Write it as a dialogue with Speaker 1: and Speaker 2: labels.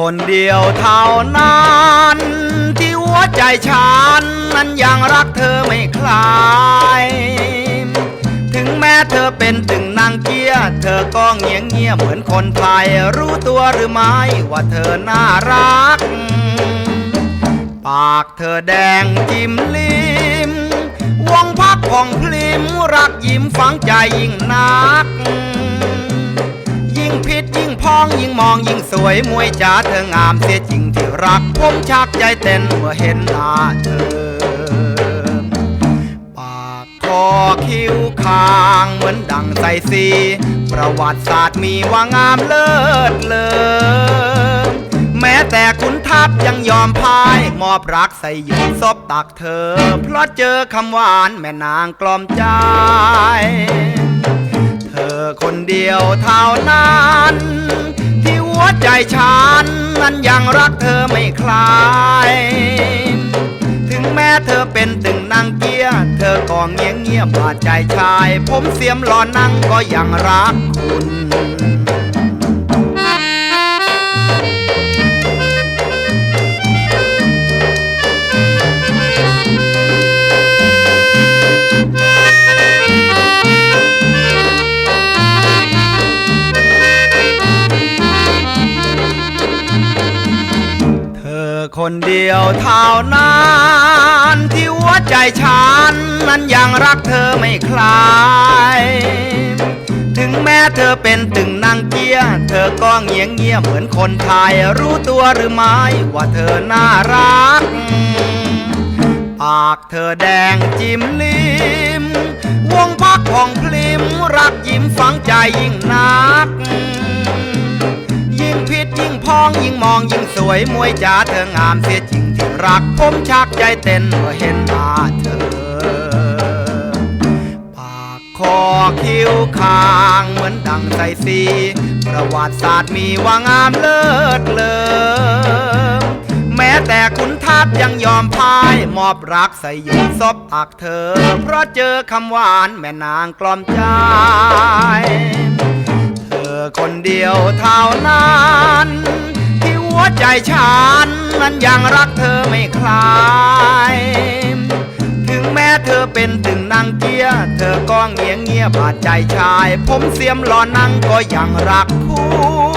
Speaker 1: คนเดียวเท่านั้นที่หัวใจฉันนั้นยังรักเธอไม่คลาย ถึงแม้เธอเป็นถึงนางเกียร์เธอก็เงียงเงียบเหมือนคนไทยรู้ตัวหรือไม่ว่าเธอน่ารัก ปากเธอแดงจิ้มลิ้มวงพักของพลิมรักยิ้มฝังใจยิ่งนัก ยิ่งพิษ พองยิ่งมองยิ่งสวยมวยจ๋าเธองามเสียจริงที่รัก ผมชักใจเต้นเมื่อเห็นหน้าเธอปากคอคิ้วคางเหมือนดังใสสีประวัติศาสตร์มีว่างามเลิศเลอแม้แต่คุณทัพยังยอมพาย มอบรักใส่หยดซบตักเธอ เพราะเจอคำหวานแม่นางกล่อมใจ คนเดียวเท่านั้น ที่หัวใจฉันนั้นยังรักเธอไม่คลาย ถึงแม้เธอเป็นตึงนางเกียร์เธอก็เงียบเงียบว่าใจชาย ผมเสียมหลอนนั่งก็ยังรักคุณ คนเดียวเท่านั้นที่หัวใจฉัน นั้นยังรักเธอไม่คลาย ถึงแม้เธอเป็นตึงนางเกียร์เธอก็เงียงเงียเหมือนคนไทย รู้ตัวหรือไม่ว่าเธอน่ารัก ปากเธอแดงจิ้มลิ้มวงพักของพลิมรักยิ้มฝังใจยิ่งนัก มองยิ่งสวยมวยจ๋าเธองามเสียจริงที่รักผมชักใจเต้นเมื่อเห็นหน้าเธอ ปากคอคิ้วคางเหมือนดังใสสีประวัติศาสตร์มีว่างามเลิศเลอแม้แต่คุณทัพยังยอมพ่ายมอบรักใส่หยดซบตักเธอ เพราะเจอคำหวานแม่นางกล่อมใจเธอคนเดียวเท่านั้น วใจฉันนั้นยังรักเธอไม่คลาย ถึงแม้เธอเป็นถึงนางเกียเธอก็เงียงเงียบาดใจชาย ผมเสียมหลอนนั่งก็ยังรักคู่